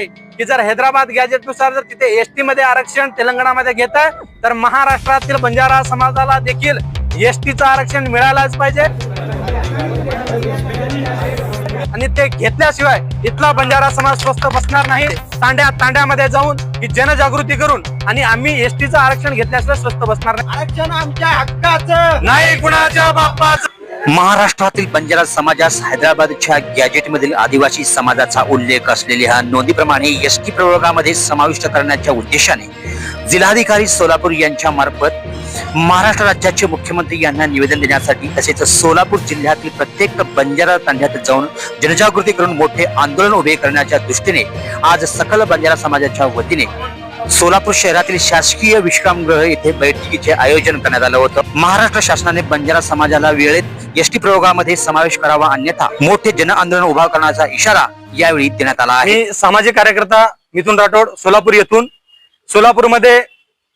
की जर हैदराबाद गॅजेटनुसार जर तिथे एसटी मध्ये आरक्षण तेलंगणामध्ये घेत आहे तर महाराष्ट्रातील बंजारा समाजाला देखील एसटीचं आरक्षण मिळायलाच पाहिजे. आणि ते घेतल्याशिवाय इथला बंजारा समाज स्वस्त बसणार नाही. तांड्या तांड्यामध्ये जाऊन ही जनजागृती करून आणि आम्ही एसटीचं आरक्षण घेतल्याशिवाय स्वस्त बसणार नाही. आरक्षण आमच्या हक्काचं. नाही कुणाच्या बाप्पाचं महाराष्ट्रातील बंजारा समाजास हैदराबादच्या गॅजेटमधील आदिवासी समाजाचा उल्लेख असलेल्या नोंदीप्रमाणे एस टी प्रवर्गामध्ये समाविष्ट करण्याच्या उद्देशाने जिल्हाधिकारी सोलापूर यांच्या मार्फत महाराष्ट्र राज्याचे मुख्यमंत्री यांना निवेदन देण्यासाठी तसेच सोलापूर जिल्ह्यातील प्रत्येक बंजारा तांड्यात जाऊन जनजागृती करून मोठे आंदोलन उभे करण्याच्या दृष्टीने आज सकल बंजारा समाजाच्या वतीने सोलापूर शहरातील शासकीय विश्रामगृह येथे बैठकीचे आयोजन करण्यात आलं होतं. महाराष्ट्र शासनाने बंजारा समाजाला वेळेत एसटी प्रयोगामध्ये समावेश करावा अन्यथा मोठे जन आंदोलन उभा करण्याचा इशारा यावेळी देण्यात आला आहे. सामाजिक कार्यकर्ता मिथुन राठोड सोलापूर येथून सोलापूरमध्ये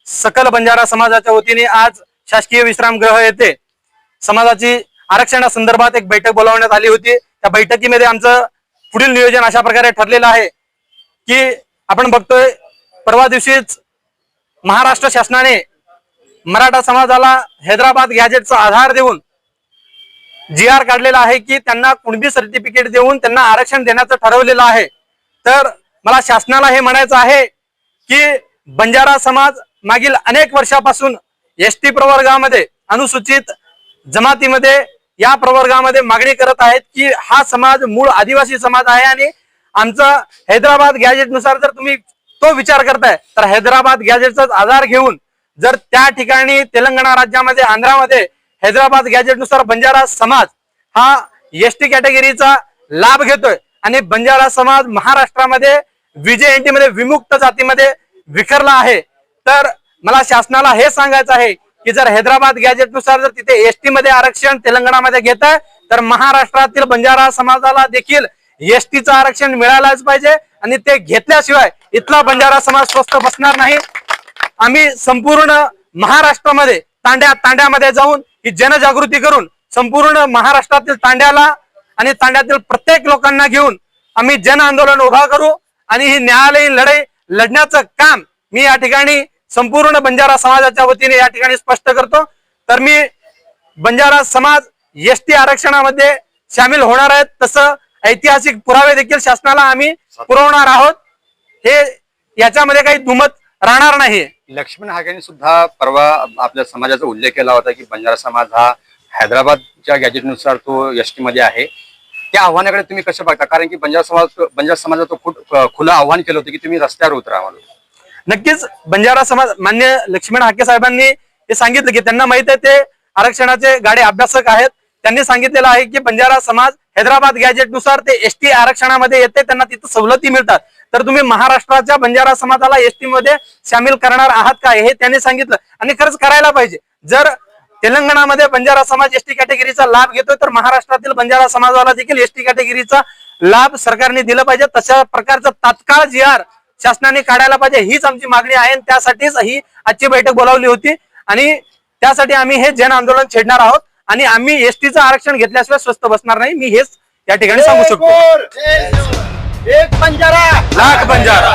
सकल बंजारा समाजाच्या वतीने आज शासकीय विश्रामगृह येथे समाजाची आरक्षणासंदर्भात एक बैठक बोलावण्यात आली होती. त्या बैठकीमध्ये आमचं पुढील नियोजन अशा प्रकारे ठरलेलं आहे की आपण बघतोय परवा दिवशीच महाराष्ट्र शासनाने मराठा समाजाला हैदराबाद गॅजेटचा आधार देऊन जी आर काढलेला आहे की त्यांना कुणबी सर्टिफिकेट देऊन त्यांना आरक्षण देण्याचं ठरवलेलं आहे. तर मला शासनाला हे म्हणायचं आहे की बंजारा समाज मागील अनेक वर्षापासून एस टी प्रवर्गामध्ये अनुसूचित जमातीमध्ये या प्रवर्गामध्ये मागणी करत आहेत की हा समाज मूळ आदिवासी समाज आहे आणि आमचा हैदराबाद गॅजेटनुसार जर तुम्ही तो विचार करताय तर हैदराबाद गॅजेटचाच आधार घेऊन जर त्या ठिकाणी तेलंगणा राज्यामध्ये आंध्रामध्ये हैदराबाद गॅजेटनुसार बंजारा समाज हा एस टी कॅटेगरीचा लाभ घेतोय. आणि बंजारा समाज महाराष्ट्रामध्ये विजयमध्ये विमुक्त जातीमध्ये विखरला आहे. तर मला शासनाला हे सांगायचं आहे की जर हैदराबाद गॅजेटनुसार जर तिथे एसटी मध्ये आरक्षण तेलंगणामध्ये घेत आहे तर महाराष्ट्रातील बंजारा समाजाला देखील एसटीचं आरक्षण मिळायलाच पाहिजे आणि ते घेतल्याशिवाय इथला बंजारा समाज स्वस्त बसणार नाही. आम्ही संपूर्ण महाराष्ट्रामध्ये तांड्या तांड्यामध्ये जाऊन ही जनजागृती करून संपूर्ण महाराष्ट्रातील तांड्याला आणि तांड्यातील प्रत्येक लोकांना घेऊन आम्ही जन आंदोलन उभा करू आणि ही न्यायालयीन लढाई लढण्याचं काम मी या ठिकाणी संपूर्ण बंजारा समाजाच्या वतीने या ठिकाणी स्पष्ट करतो. तर मी बंजारा समाज एस टी आरक्षणामध्ये सामील होणार आहेत तसं ऐतिहासिक पुरावे देखील शासनाला आम्ही पुरवणार आहोत. हे याच्यामध्ये काही दुमत राहणार नाही. लक्ष्मण हागेने सुद्धा परवा आपल्या समाजाचा उल्लेख केला होता की बंजारा समाज हा हैदराबादच्या गॅजेटनुसार तो एसमध्ये आहे. त्या आव्हानाकडे तुम्ही कसं बघता? कारण की बंजारा समाज बंजारा समाजाचं खूप खुलं आव्हान केलं होतं की तुम्ही रस्त्यावर उतरा म्हणून. नक्कीच बंजारा समाज मान्य लक्ष्मण हाके साहेबांनी हे सांगितलं की त्यांना माहीत आहे ते आरक्षणाचे गाडे अभ्यासक आहेत. त्यांनी सांगितलेलं आहे की बंजारा समाज हैदराबाद गॅजेटनुसार ते एसटी आरक्षणामध्ये येते त्यांना तिथं सवलती मिळतात. तर तुम्ही महाराष्ट्राच्या बंजारा समाजाला एसटी मध्ये सामील करणार आहात का? हे त्यांनी सांगितलं. आणि खरंच करायला पाहिजे. जर तेलंगणामध्ये बंजारा समाज एसटी कॅटेगरीचा लाभ घेतोय तर महाराष्ट्रातील बंजारा समाजाला देखील एसटी कॅटेगरीचा लाभ सरकारने दिला पाहिजे. तशा प्रकारचा तात्काळ जी आर शासनाने काढायला पाहिजे. हीच आमची मागणी आहे आणि त्यासाठीच ही आजची बैठक बोलावली होती. आणि त्यासाठी आम्ही हे जन आंदोलन छेडणार आहोत. आणि आम्ही एसटीचं आरक्षण घेतल्याशिवाय स्वस्त बसणार नाही. मी हेच या ठिकाणी सांगू शकतो. एक बंजारा. लाख बंजारा.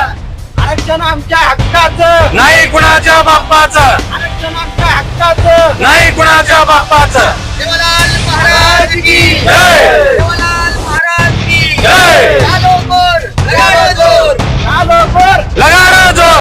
आरक्षण आमच्या हक्काचं. नाही कुणाच्या बाप्पाचं. आरक्षण आमच्या हक्काचं. नाही कुणाच्या बाप्पाचं. महाराज की.